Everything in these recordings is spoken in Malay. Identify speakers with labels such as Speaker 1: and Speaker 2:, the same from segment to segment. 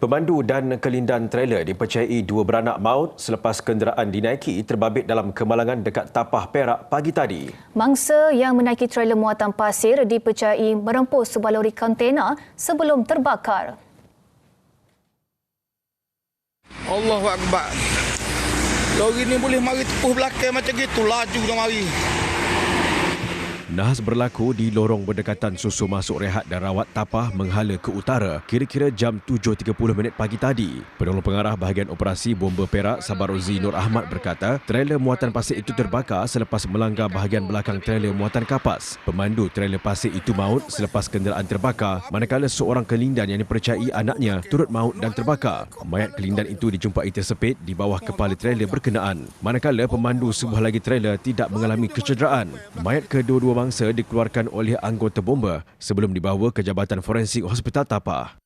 Speaker 1: Pemandu dan kelindan trailer dipercayai dua beranak maut selepas kenderaan dinaiki terbabit dalam kemalangan dekat Tapah Perak pagi tadi.
Speaker 2: Mangsa yang menaiki trailer muatan pasir dipercayai merempus sebuah lori kontena sebelum terbakar.
Speaker 3: Allahu Akbar. Lori ni boleh mari tepuh belakang macam gitu, laju dah mari.
Speaker 1: Nahas berlaku di lorong berdekatan susu masuk rehat dan rawat tapah menghala ke utara kira-kira jam 7.30 minit pagi tadi. Penolong pengarah bahagian operasi bomba Perak Sabarozi Nur Ahmad berkata trailer muatan pasir itu terbakar selepas melanggar bahagian belakang trailer muatan kapas. Pemandu trailer pasir itu maut selepas kenderaan terbakar manakala seorang kelindan yang dipercayai anaknya turut maut dan terbakar. Mayat kelindan itu dijumpai tersepit di bawah kepala trailer berkenaan. Manakala pemandu sebuah lagi trailer tidak mengalami kecederaan. Mayat kedua-dua mangsa dikeluarkan oleh anggota bomba sebelum dibawa ke Jabatan Forensik Hospital Tapah.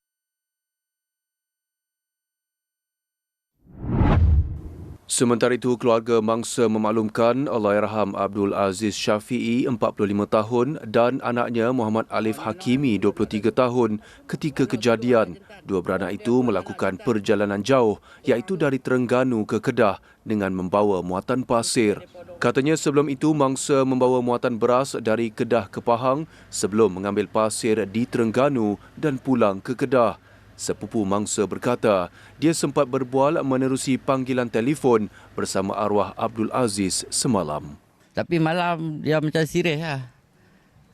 Speaker 4: Sementara itu, keluarga mangsa memaklumkan Allahyarham Abdul Aziz Syafi'i, 45 tahun dan anaknya Muhammad Alif Hakimi, 23 tahun ketika kejadian. Dua beranak itu melakukan perjalanan jauh iaitu dari Terengganu ke Kedah dengan membawa muatan pasir. Katanya sebelum itu mangsa membawa muatan beras dari Kedah ke Pahang sebelum mengambil pasir di Terengganu dan pulang ke Kedah. Sepupu mangsa berkata, dia sempat berbual menerusi panggilan telefon bersama arwah Abdul Aziz semalam.
Speaker 5: Tapi malam dia macam sirih lah.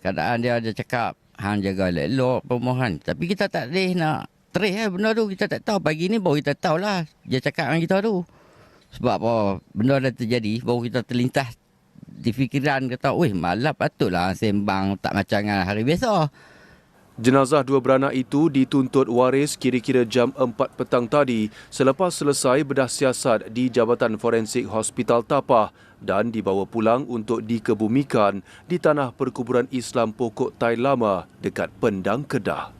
Speaker 5: Keadaan dia ada cakap, hang jaga elok pemohon. Tapi kita tak boleh nak terih lah benda tu. Kita tak tahu. Pagi ni baru kita tahu lah. Dia cakap dengan kita tu. Sebab apa benda dah terjadi, baru kita terlintas di fikiran kata, weh malam patutlah sembang tak macam hari biasa.
Speaker 4: Jenazah dua beranak itu dituntut waris kira-kira jam 4 petang tadi selepas selesai bedah siasat di Jabatan Forensik Hospital Tapah dan dibawa pulang untuk dikebumikan di tanah perkuburan Islam Pokok Tai Lama dekat Pendang Kedah.